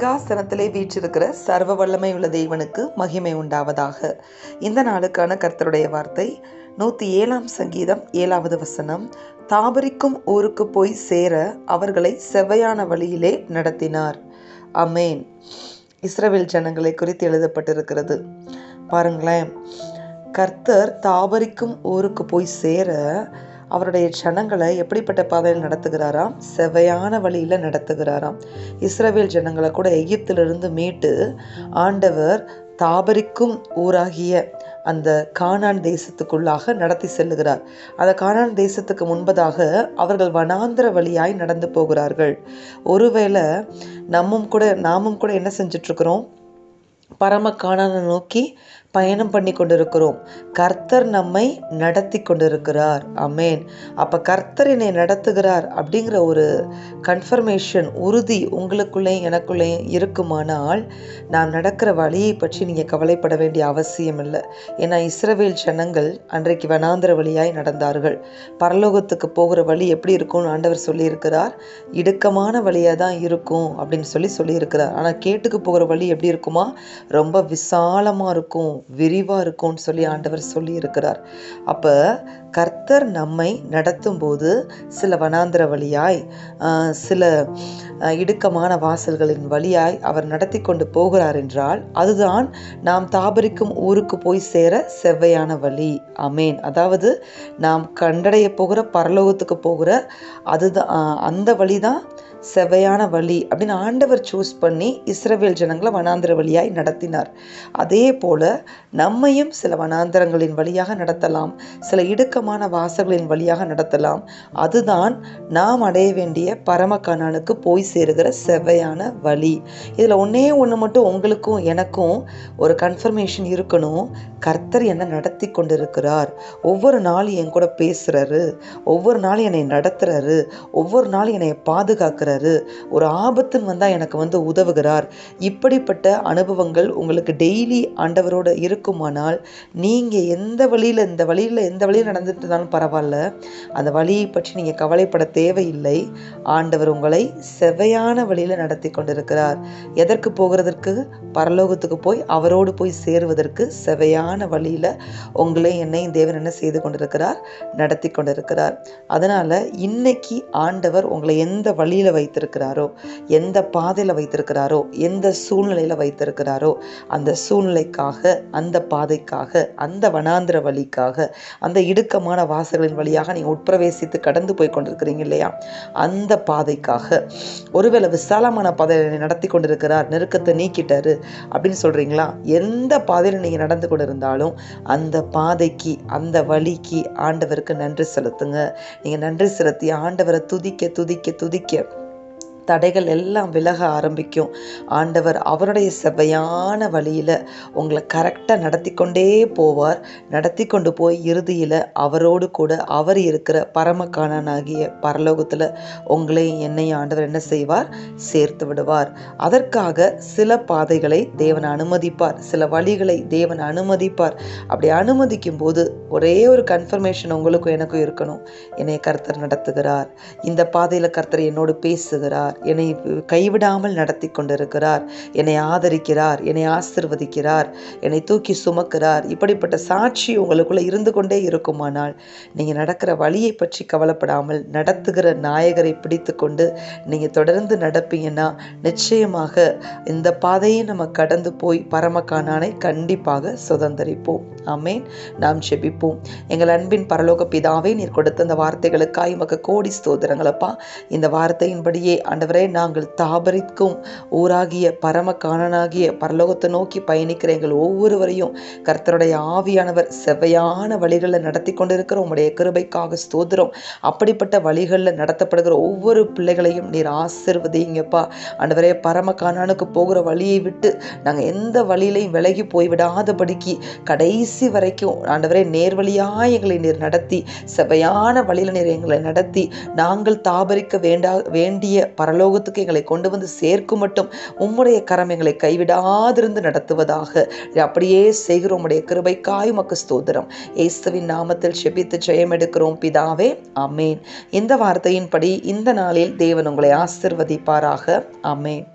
சிங்காசனத்திலே வீற்றிருக்கிற சர்வ வல்லமை உள்ள தேவனுக்கு மகிமை உண்டாவதாக. இந்த நாளுக்கான கர்த்தருடைய வார்த்தை நூற்றி ஏழாம் சங்கீதம் ஏழாவது வசனம். தாபரிக்கும் ஊருக்கு போய் சேர அவர்களை செவ்வையான வழியிலே நடத்தினார். அமேன் இஸ்ரவேல் ஜனங்களை குறித்து எழுதப்பட்டிருக்கிறது. பாருங்களேன். கர்த்தர் தாபரிக்கும் ஊருக்கு போய் சேர அவருடைய ஜனங்களை எப்படிப்பட்ட பாதையில் நடத்துகிறாராம்? செவையான வழியில் நடத்துகிறாராம். இஸ்ரவேல் ஜனங்களை கூட எகிப்திலிருந்து மீட்டு ஆண்டவர் தாபரிக்கும் ஊராகிய அந்த கானான் தேசத்துக்குள்ளாக நடத்தி செல்லுகிறார். அந்த கானான் தேசத்துக்கு முன்பதாக அவர்கள் வனாந்திர வழியாய் நடந்து போகிறார்கள். ஒருவேளை நம்மும் கூட நாமும் கூட என்ன செஞ்சிட்ருக்கிறோம்? பரம காணானை நோக்கி பயணம் பண்ணி கொண்டிருக்கிறோம். கர்த்தர் நம்மை நடத்தி கொண்டிருக்கிறார். அமேன் அப்போ கர்த்தர் என்னை நடத்துகிறார் அப்படிங்கிற ஒரு கன்ஃபர்மேஷன் உறுதி உங்களுக்குள்ளேயும் எனக்குள்ளேயும் இருக்குமானால் நான் நடக்கிற வழியை பற்றி நீங்கள் கவலைப்பட வேண்டிய அவசியம் இல்லை ஏன்னா இஸ்ரவேல் ஜனங்கள் அன்றைக்கு வனாந்திர வழியாய் நடந்தார்கள். பரலோகத்துக்கு போகிற வழி எப்படி இருக்கும்னு ஆண்டவர் சொல்லியிருக்கிறார். இடுக்கமான வழியாக தான் இருக்கும் அப்படின்னு சொல்லி சொல்லியிருக்கிறார். ஆனால் கேட்டுக்கு போகிற வழி எப்படி இருக்குமா? ரொம்ப விசாலமாக இருக்கும். விரிவாக இருக்கும்னு சொல்லி ஆண்டவர் சொல்லி இருக்கிறார் அப்போ கர்த்தர் நம்மை நடத்தும் போது சில வனாந்திர வழியாய் சில இடுக்கமான வாசல்களின் வழியாய் அவர் நடத்தி கொண்டு போகிறார் என்றால் அதுதான் நாம் தாபரிக்கும் ஊருக்கு போய் சேர செவ்வையான வழி. அமேன் அதாவது நாம் கண்டடைய போகிற பரலோகத்துக்கு போகிற அதுதான் அந்த வழி தான் செவையான வழி அப்படின்னு ஆண்டவர் சூஸ் பண்ணி இஸ்ரவேல் ஜனங்களை வனாந்திர வழியாய் நடத்தினார். அதே போல நம்மையும் சில வனாந்திரங்களின் வழியாக நடத்தலாம் சில இடுக்கமான வாசல்களின் வழியாக நடத்தலாம். அதுதான் நாம் அடைய வேண்டிய பரம போய் சேருகிற செவையான வழி. இதில் ஒன்றே ஒன்று மட்டும் உங்களுக்கும் எனக்கும் ஒரு கன்ஃபர்மேஷன் இருக்கணும். கர்த்தர் என்னை நடத்தி கொண்டிருக்கிறார். ஒவ்வொரு நாளும் என் கூட பேசுகிறாரு ஒவ்வொரு நாளும் என்னை நடத்துகிறாரு ஒவ்வொரு நாளும் என்னை பாதுகாக்கிறார். இருக்கிறாரு ஒரு ஆபத்துன்னு வந்தால் எனக்கு வந்து உதவுகிறார். இப்படிப்பட்ட அனுபவங்கள் உங்களுக்கு டெய்லி ஆண்டவரோடு இருக்குமானால் நீங்கள் எந்த வழியில் இந்த வழியில் எந்த வழியில் நடந்துட்டு இருந்தாலும் பரவாயில்ல. அந்த வழியை பற்றி நீங்கள் கவலைப்பட தேவையில்லை. ஆண்டவர் உங்களை செவையான வழியில் நடத்தி கொண்டிருக்கிறார். எதற்கு போகிறதற்கு? பரலோகத்துக்கு போய் அவரோடு போய் சேருவதற்கு செவையான வழியில் உங்களை என்னையும் தேவன் என்ன செய்து கொண்டிருக்கிறார்? நடத்தி கொண்டிருக்கிறார். அதனால் இன்னைக்கு ஆண்டவர் உங்களை எந்த வழியில் வைத்திருக்கிறாரோ? எந்த பாதையில் வைத்திருக்கிறாரோ? எந்த சூழ்நிலையில் வைத்திருக்கிறாரோ? அந்த சூழ்நிலைக்காக அந்த பாதைக்காக அந்த வனாந்திர வழிக்காக அந்த இடுக்கமான வாசல்களின் வழியாக நீங்கள் உட்பிரவேசித்து கடந்து போய் கொண்டிருக்கிறீங்க இல்லையா? அந்த பாதைக்காக. ஒருவேளை விசாலமான பாதையை நடத்தி கொண்டிருக்கிறார் நெருக்கத்தை நீக்கிட்டாரு அப்படின்னு சொல்கிறீங்களா எந்த பாதையில் நீங்கள் நடந்து கொண்டு இருந்தாலும் அந்த பாதைக்கு அந்த வழிக்கு ஆண்டவருக்கு நன்றி செலுத்துங்க. நீங்கள் நன்றி செலுத்தி ஆண்டவரை துதிக்க துதிக்க துதிக்க தடைகள் எல்லாம் விலக ஆரம்பிக்கும். ஆண்டவர் அவருடைய செவ்வையான வழியில் உங்களை கரெக்டாக நடத்தி கொண்டே போவார். நடத்தி கொண்டு போய் இறுதியில் அவரோடு கூட அவர் இருக்கிற பரமக்கானனாகிய பரலோகத்தில் உங்களையும் என்னையும் ஆண்டவர் என்ன செய்வார்? சேர்த்து விடுவார். அதற்காக சில பாதைகளை தேவன் அனுமதிப்பார். சில வழிகளை தேவன் அனுமதிப்பார். அப்படி அனுமதிக்கும் போது ஒரே ஒரு கன்ஃபர்மேஷன் உங்களுக்கும் எனக்கும் இருக்கணும். என்னை கர்த்தர் நடத்துகிறார். இந்த பாதையில் கர்த்தர் என்னோடு பேசுகிறார். என்னை கைவிடாமல் நடத்தி கொண்டிருக்கிறார். என்னை ஆதரிக்கிறார். என்னை ஆசிர்வதிக்கிறார். என்னை தூக்கி சுமக்கிறார். இப்படிப்பட்ட சாட்சி உங்களுக்குள்ளே இருந்து கொண்டே இருக்குமானால் நீங்கள் நடக்கிற வழியை பற்றி கவலைப்படாமல் நடத்துகிற நாயகரை பிடித்து கொண்டு நீங்கள் தொடர்ந்து நடப்பீங்கன்னா நிச்சயமாக இந்த பாதையை நம்ம கடந்து போய் பரமக்கானானை கண்டிப்பாக சுதந்திரிப்போம். ஆமேன். நாம் செபிப்போம் எங்கள் அன்பின் பரலோக பிதாவே நீர் கொடுத்த அந்த வார்த்தைகளுக்காய் உமக்கு கோடி ஸ்தோதரங்களப்பா இந்த வார்த்தையின்படியே ஆண்டவரே நாங்கள் தாபரிக்கும் ஊராகிய பரம காணனாகிய பரலோகத்தை நோக்கி பயணிக்கிற எங்கள் ஒவ்வொருவரையும் கர்த்தருடைய ஆவியானவர் செவ்வையான வழிகளில் நடத்தி கொண்டிருக்கிற உங்களுடைய கிருபைக்காக ஸ்தோத்திரம். அப்படிப்பட்ட வழிகளில் நடத்தப்படுகிற ஒவ்வொரு பிள்ளைகளையும் நீர் ஆசிர்வதிங்கப்பா ஆண்டவரே பரம காணானுக்கு போகிற வழியை விட்டு நாங்கள் எந்த வழியிலையும் விலகி போய்விடாதபடிக்கு கடைசி வரைக்கும் ஆண்டவரே நேர்வழியாக எங்களை நீர் நடத்தி செவையான வழியில் நீர் எங்களை நடத்தி நாங்கள் தாபரிக்க வேண்டா வேண்டிய பரலோகத்துக்கு எங்களை கொண்டு வந்து சேர்க்கும் மட்டும் உம்முடைய கரம் எங்களை கைவிடாதிருந்து நடத்துவதாக. அப்படியே செய்கிறோம் உடைய கிருபைக்காய் மக்கு ஸ்தோதிரம் ஏசுவின் நாமத்தில் செபித்து ஜெயம் எடுக்கிறோம் பிதாவே அமேன் இந்த வார்த்தையின்படி இந்த நாளில் தேவன் உங்களை ஆசிர்வதிப்பாராக அமேன்